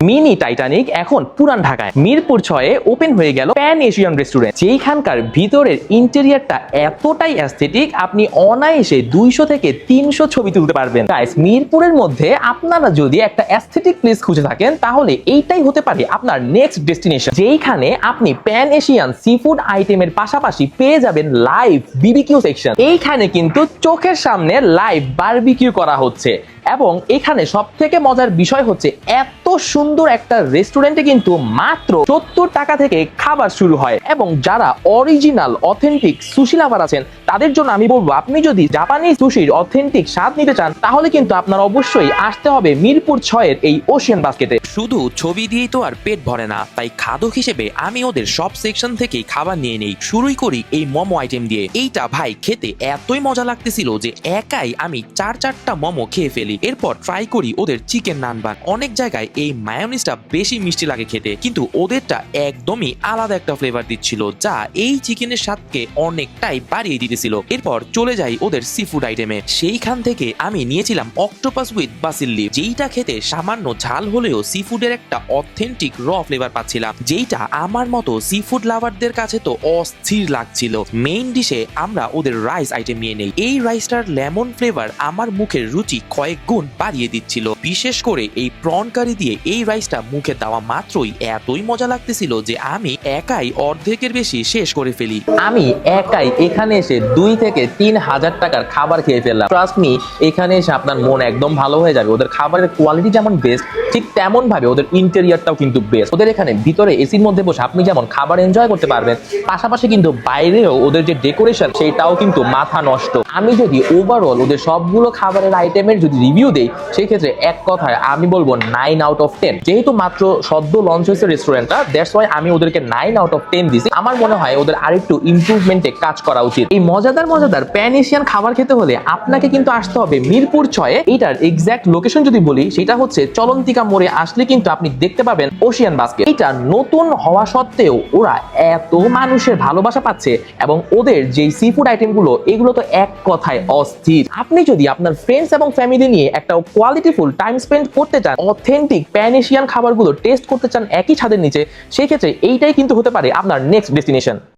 Mini Titanic এখন পুরান ঢাকায়। মিরপুর ছয়ে ওপেন হয়ে গেল প্যান এশিয়ান রেস্টুরেন্ট। যেইখানকার ভিতরের ইন্টেরিয়ারটা এতটাই অ্যাস্থেটিক, আপনি অনায়াসে দুইশো থেকে তিনশো ছবি তুলতে পারবেন। গাইস মিরপুরের মধ্যে আপনারা যদি একটা অ্যাস্থেটিক প্লেস খুঁজে থাকেন, তাহলে এইটাই হতে পারে আপনার নেক্সট ডেস্টিনেশন যেইখানে আপনি প্যান এশিয়ান সি ফুড আইটেমের পাশাপাশি পেয়ে যাবেন লাইভ বিবিকিউ সেকশন এইখানে কিন্তু চোখের সামনে লাইভ বারবিকিউ করা হচ্ছে। এবং এখানে সব থেকে মজার বিষয় হচ্ছে এত সুন্দর একটা রেস্টুরেন্টে কিন্তু মাত্র সত্তর টাকা থেকে খাবার শুরু হয়। এবং যারা অরিজিনাল অথেন্টিক সুশিলাভার আছেন তাদের জন্য আমি বলব, আপনি যদি জাপানি সুশির অথেন্টিক স্বাদ নিতে চান, তাহলে কিন্তু আপনার অবশ্যই আসতে হবে মিরপুর ছয়ের এই ওশিয়ান বাস্কেটে শুধু ছবি দিয়েই তো আর পেট ভরে না, তাই খাদক হিসেবে আমি ওদের সব সেকশন থেকেই খাবার নিয়ে নেই। শুরুই করি এই মোমো আইটেম দিয়ে। এইটা ভাই খেতে এতই মজা লাগতেছিল যে একাই আমি চার চারটা মোমো খেয়ে ফেলি। এরপর ট্রাই করি ওদের চিকেন নানবান। অনেক জায়গায় এই মায়োনিজটা বেশি মিষ্টি লাগে খেতে, কিন্তু ওদেরটা একদমই আলাদা একটা ফ্লেভার দিচ্ছিল, যা এই চিকেনের স্বাদকে অনেকটাই বাড়িয়ে দিতেছিল এরপর চলে যাই ওদের সি ফুড আইটেমে সেইখান থেকে আমি নিয়েছিলাম অক্টোপাস উইথ বাসিল্লি যেইটা খেতে সামান্য ঝাল হলেও সি ফুডের একটা অথেন্টিক র ফ্লেভার পাচ্ছিলাম, যেইটা আমার মতো সি ফুড লাভারদের কাছে তো অস্থির লাগছিল। মেইন ডিশে আমরা ওদের রাইস আইটেম নিয়ে নেই। এই রাইসটার লেমন ফ্লেভার আমার মুখের রুচি কয়েক গুণ বাড়িয়ে দিচ্ছিল। বিশেষ করে এই প্রন কারি দিয়ে এই রাইসটা মুখে দেওয়া মাত্রই এতই মজা লাগতেছিল যে আমি একাই অর্ধেকের বেশি শেষ করে ফেলি। আমি একাই এখানে এসে দুই থেকে তিন হাজার টাকার খাবার খেয়ে ফেললাম। ট্রাস্ট মি এখানে এসে আপনার মন একদম ভালো হয়ে যাবে। ওদের খাবারের কোয়ালিটি যেমন বেস্ট ঠিক তেমন ভাবে ওদের ইন্টেরিয়ারটাও কিন্তু বেস্ট ওদের এখানে ভিতরে এসির মধ্যে বসে আপনি যেমন খাবার এনজয় করতে পারবেন, পাশাপাশি কিন্তু বাইরেও ওদের যে ডেকোরেশন সেটাও কিন্তু মাথা নষ্ট। আমি যদি ওভারঅল ওদের সবগুলো খাবারের আইটেমের যদি রিভিউ দেই সেই ক্ষেত্রে এক কথায় আমি বলব নাইন আউট অফ টেন যেহেতু মাত্র সদ্য লঞ্চ হয়েছে রেস্টুরেন্টটা দ্যাটস ওয়াই আমি ওদেরকে নাইন আউট অফ টেন দিছি। আমার মনে হয় ওদের আরেকটু ইমপ্রুভমেন্টে কাজ করা উচিত। এই মজাদার মজাদার প্যান এশিয়ান খাবার খেতে হলে আপনাকে কিন্তু আসতে হবে মিরপুর ছয়ে। এইটার এক্সাক্ট লোকেশন যদি বলি, সেটা হচ্ছে চলন্তিকা মোড়ে আসলে কিন্তু আপনি দেখতে পাবেন ওশিয়ান বাস্কেট এটা নতুন হওয়া সত্ত্বেও ওরা এত মানুষের ভালোবাসা পাচ্ছে এবং ওদের যে সি ফুড আইটেমগুলো এগুলো তো এক কথায় অস্থির। আপনি যদি আপনার ফ্রেন্ডস এবং ফ্যামিলি নিয়ে একটা কোয়ালিটিফুল টাইম স্পেন্ড করতে চান অথেন্টিক প্যান এশিয়ান খাবারগুলো টেস্ট করতে চান একই ছাদের নিচে সেই ক্ষেত্রে এইটাই কিন্তু হতে পারে আপনার নেক্সট ডেস্টিনেশন